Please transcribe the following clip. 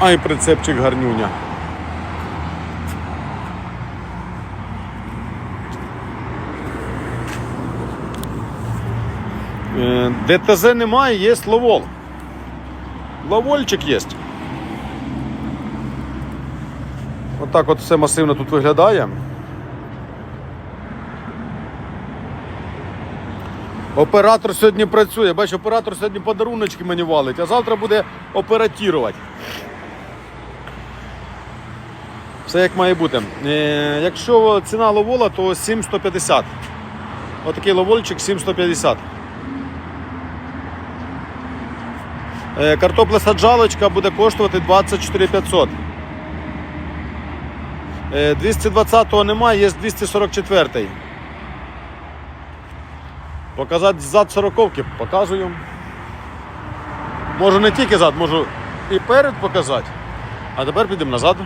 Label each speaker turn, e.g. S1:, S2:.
S1: Ай, прицепчик гарнюня. Е, ДТЗ немає, є ловол. Ловольчик є. Отак от все масивно тут виглядає. Оператор сьогодні працює. Бач, оператор сьогодні подаруночки мені валить, а завтра буде оператірувати. Все як має бути. Е, якщо ціна ловола, то 7150. Отакий ловольчик 7150. Е, картопля саджалочка буде коштувати 24 500. Е, 220-го немає, є 244-й. Показати зад 40-ки показую. Можу не тільки зад, можу і перед показати. А тепер підемо назад.